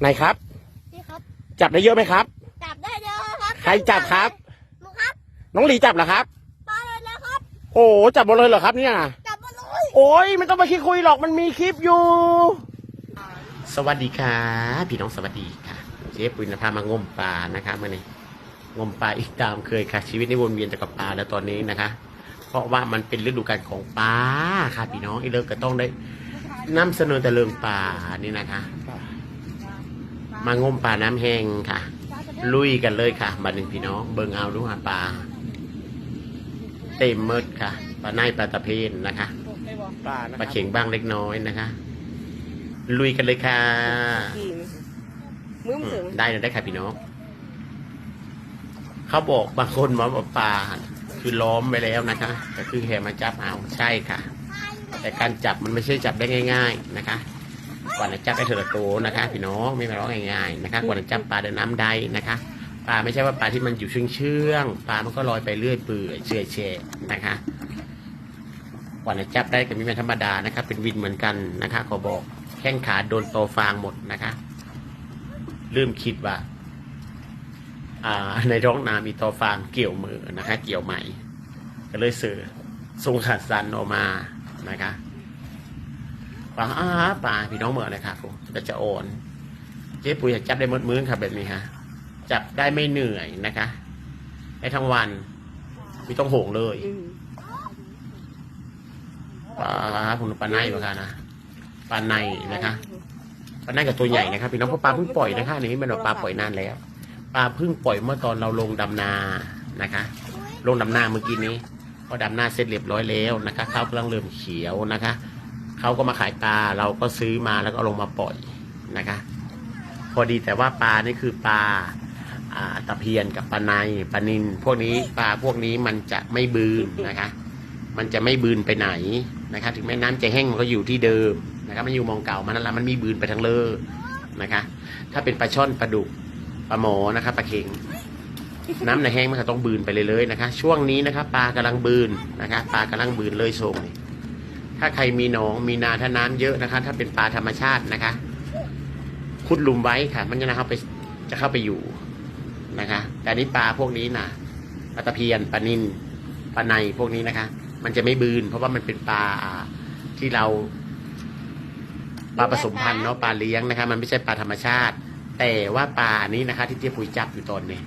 ไหนครับพี่ครับ จับได้เยอะไหมครับ จับได้เยอะครับใครจับครับหนูครับน้องหลีจับเหรอครับปลาเลยแล้วครับ โอ้จับหมดเลยเหรอครับเนี่ย จับมาเลยโอ้ยไม่ต้องไปคิดคุยหรอกมันมีคลิปอยู่ สวัสดีค่ะพี่น้องสวัสดีค่ะ เจ๊ปุยนพามางมปลานะคะมื่อนี้งมปลาอีกตามเคยค่ะ ชีวิตในวนเวียนแต่กับปลาแล้วตอนนี้นะคะ เพราะว่ามันเป็นฤดูกาลของปลาค่ะพี่น้องอีเลิกก็ต้องได้นำเสนอแต่เรื่องปลานี่นะคะ มางมปลาน้ำแห้งค่ะ ลุยกันเลยค่ะบัดหนึ่งพี่น้อง เบิ่งเอาดูหาปลา เต็มเมิดค่ะปลาในปลาตะเพียนนะคะปลานะปลาเข็งบ้างเล็กน้อยนะคะ ลุยกันเลยค่ะมืออืมันถึมงได้เลยได้ค่ะพี่น้อง เขาบอกบางคนว่าปลาคือล้อมไปแล้วนะคะแต่คือแค่มาจับเอาใช่ค่ะ แต่การจับมันไม่ใช่จับได้ง่าย ๆ นะคะ กว่าจะจับได้เถละโตวนะคะ พี่น้องไม่มาร้องง่ายๆนะคะกว่าจะจับปลาเดินน้ำใดนะคะปลาไม่ใช่ว่าปลาที่มันอยู่เชื่องเชื่องๆปลามันก็ลอยไปเรื่อยเปื่อยเฉอยแฉะนะคะกว่าจะจับได้ก็ไม่เป็นธรรมดานะคะเป็นวินเหมือนกันนะคะขอบอกแข้งขาโดนโตฟางหมดนะคะเริ่มคิดว่าในท้องนามีตอฟางเกี่ยวมือนะคะ เกี่ยวไหมก็เลยเสือทรงขัดสันออกมานะคะ ปลาอ้าปลาพี่น้องเมื่อเลยค่ะผมก็จะโอน เจ๊ปุ๋ยจับได้หมดมื้อค่ะแบบนี้ค่ะจับได้ไม่เหนื่อยนะคะได้ทั้งวันไม่ต้องโหงเลยปลาผมปลาในเหมือนกันนะปลาในนะคะปลาในกับตัวใหญ่นะครับพี่น้องเพราะปลาเพิ่งปล่อยนะคะอันนี้เป็นปลาปล่อยนานแล้วปลาเพิ่งปล่อยเมื่อตอนเราลงดำนานะคะ ลงดำนาเมื่อกี้นี้พอดำนาเสร็จเรียบร้อยแล้วนะคะข้าวกำลังเริ่มเขียวนะคะ เขาก็มาขายปลาเราก็ซื้อมาแล้วก็ลงมาปล่อยนะคะ พอดีแต่ว่าปลานี่คือปลาตะเพียนกับปลาในปลานินพวกนี้ปลาพวกนี้มันจะไม่บืนนะคะ มันจะไม่บืนไปไหนนะคะถึงแม้น้ำจะแห้งมันก็อยู่ที่เดิมนะครับมันอยู่มองเก่ามันนั่นแหละมันมีบืนไปทั้งเลอนะคะ ถ้าเป็นปลาช่อนปลาดุกปลาหมอนะคะปลาเค็งน้ำในแห้งมันก็ต้องบืนไปเลยเลยนะคะ ช่วงนี้นะคะปลากำลังบืนนะคะปลากำลังบืนเลยทรงนี่ ถ้าใครมีหนองมีนาถ้าน้ำเยอะนะคะ ถ้าเป็นปลาธรรมชาตินะคะ ขุดหลุมไว้ค่ะ มันจะนะครับไปจะเข้าไปอยู่นะคะ แต่อันนี้ปลาพวกนี้นะปลาตะเพียนปลานินปลาในพวกนี้นะคะ มันจะไม่บืน เพราะว่ามันเป็นปลาที่เราปลาผสมพันธุ์เนาะปลาเลี้ยงนะคะ มันไม่ใช่ปลาธรรมชาติ แต่ว่าปลาอันนี้นะคะ ที่เจ๊ปุยจับอยู่ตอนนี้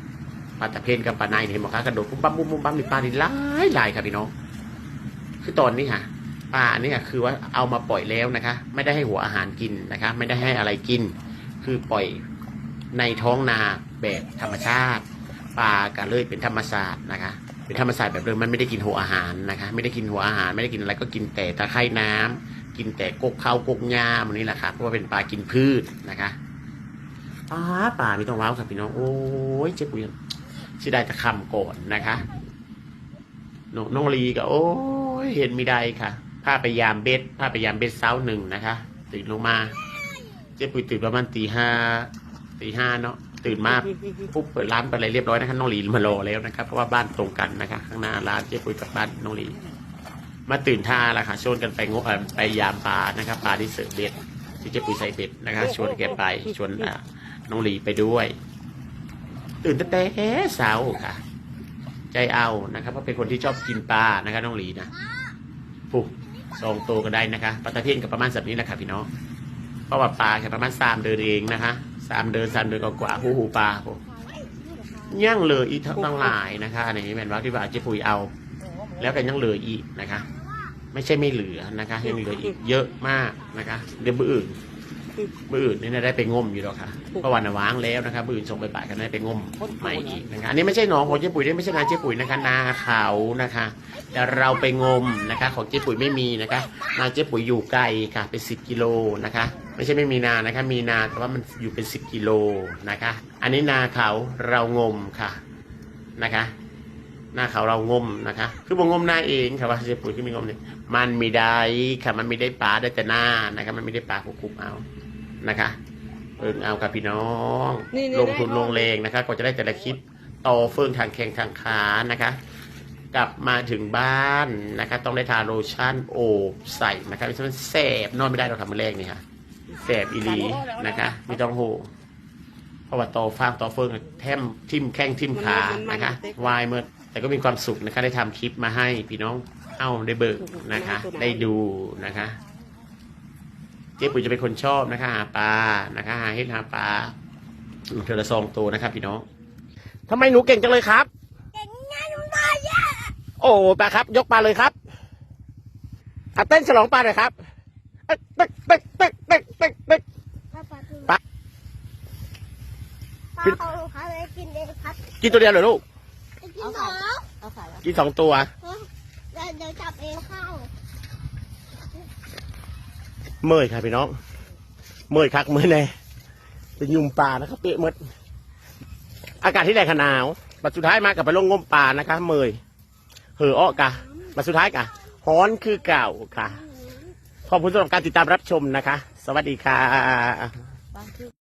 ปลาตะเพียนกับปลาในเนี่ยเห็นไหมคะกระโดดปุ๊บปั๊บปุ๊บปุ๊บปั๊บมีปลานี่หลายหลายค่ะพี่น้องคือตอนนี้ค่ะ ปลาอันนี้ค่ะคือว่าเอามาปล่อยแล้วนะคะ ไม่ได้ให้หัวอาหารกินนะคะ ไม่ได้ให้อะไรกิน คือปล่อยในท้องนาแบบธรรมชาติ ปลาก็เลยเป็นธรรมศาสตร์นะคะ เป็นธรรมศาสตร์แบบเดิมมันไม่ได้กินหัวอาหารนะคะ ไม่ได้กินหัวอาหาร ไม่ได้กินอะไรก็กินแต่ตะไคร่น้ำกินแต่กกข้าวกกหญ้ามันนี่แหละครับเพราะว่าเป็นปลากินพืชนะคะปลาป่าไม่ต้องว้าวครับพี่น้องโอ้ยเจ็บปวดเสียดายแต่คำก่อนนะคะน้องลีก็โอ้ยเห็นไม่ได้ค่ะ พาไปยามเบ็ดพาไปยามเบ็ดเช้าหนึ่งนะคะตื่นลงมา เจ๊ปุ๋ยตื่นประมาณตีห้าตีห้าเนาะตื่นมาปุ๊บเปิดร้านไปอะไรเรียบร้อยนะคะน้องหลีมารอแล้วนะครับเพราะว่าบ้านตรงกันนะคะ ข้างหน้าร้านเจ๊ปุยกับบ้านน้องหลี มาตื่นท่าแล้วค่ะชวนกันไปงบเอ่อไปยามปลานะครับปลาที่เสิร์ฟเบ็ดที่เจ๊ปุยใส่เบ็ดนะคะชวนแกไปชวนน้องหลีไปด้วย ตื่นตั้งแต่เช้าค่ะ ใจเอานะครับเพราะเป็นคนที่ชอบกินปลานะคะน้องหลีนะปุ๊บ สองตัวก็ได้นะคะปลาตะเพียนกับประมาณแบบนี้แหละค่ะพี่น้องเพราะว่าปลาแค่ประมาณสามเดือนเองนะคะสามเดือนสามเดือนกว่าหูหูปลาผมย่างเหลยอีกทั้งหลายนะคะอันนี้เป็นว่าที่ว่าเจ๊ปุยเอา แล้วกันยังเหลืออีกนะคะ ไม่ใช่ไม่เหลือนะคะยังเหลืออีกเยอะมากนะคะเดี๋ยวมืออื่น มืออื่นนี่นะได้ไปงมอยู่แล้วค่ะเพราะวันน่ะวางแล้วนะคะมืออื่นส่งไปบ่ายกันได้ไปงมใหม่อีกนะคะอันนี้ไม่ใช่หนองของเจ๊ปุ๋ยนี่ไม่ใช่นาเจ๊ปุ๋ยนะคะนาเขานะคะแต่เราไปงมนะคะ ของเจ๊ปุ๋ยไม่มีนะคะนาเจ๊ปุ๋ยอยู่ไกลค่ะเป็นสิบกิโลนะคะ ไม่ใช่ไม่มีนานะคะ มีนาแต่ว่ามันอยู่เป็นสิบกิโลนะคะ อันนี้นาเขาเรางมค่ะนะคะ หน้าเขาเรางมนะคะ คือบ่งมหน้าเองค่ะว่าเจ๊ปุ๋ยคือมีงมเนี่ยมันไม่ได้ค่ะมันไม่ได้ปลาได้แต่หน้านะคะมันไม่ได้ปลาคุกๆเอานะคะเอิงเอากับพี่น้อง นี่ๆลงทุนลงแรงนะคะก็จะได้แต่ละคลิปต่อเฟื่องทางแข่งทางขานะคะ กลับมาถึงบ้านนะคะ ต้องได้ทาโลชั่นโอบใส่นะคะไม่ใช่มันแสบนอนไม่ได้เราทำมือแรกนี่ค่ะแสสบอีหลีนะคะ ไม่ต้องโหเพราะว่าตอฟางตอเฟิงแทมทิมแข้งทิมขานะคะวายเมื่อ แต่ก็มีความสุขนะคะได้ทำคลิปมาให้พี่น้องเอ้าได้เบิกนะคะ ได้ดูนะคะ เจ๊ปุ๋ยจะเป็นคนชอบนะคะ หาปลานะคะ หาเห็ดหาปลาเธอละซองตัวนะครับพี่น้องทำไมหนูเก่งจังเลยครับ เก่งงานลุงได้เยอะโอ้ปลาครับ ยกปลาเลยครับอะเต้นฉลองปลาหน่อยครับเอ๊ะตึกตึกตึกตึกตึกตึกครับปลาทูปลาปลาของลูกค้าเลยกินเองครับ กินตัวเดียวเหรอลูกกินสอง เอาใส่แล้ว กินสองตัว เดี๋ยวเดี๋ยวจับเองเข้าเมื่อยครับพี่น้อง เมื่อยคักเมื่อยแน่จะยุงปลานะครับเปะหมด อากาศที่แดดขนาวบัดสุดท้ายมากับไปลงงมปลานะคะเมื่อยเหออ้อกะบัดสุดท้ายกะฮ้อนคือเก่าค่ะ ขอบคุณสำหรับการติดตามรับชมนะคะ สวัสดีค่ะ บางที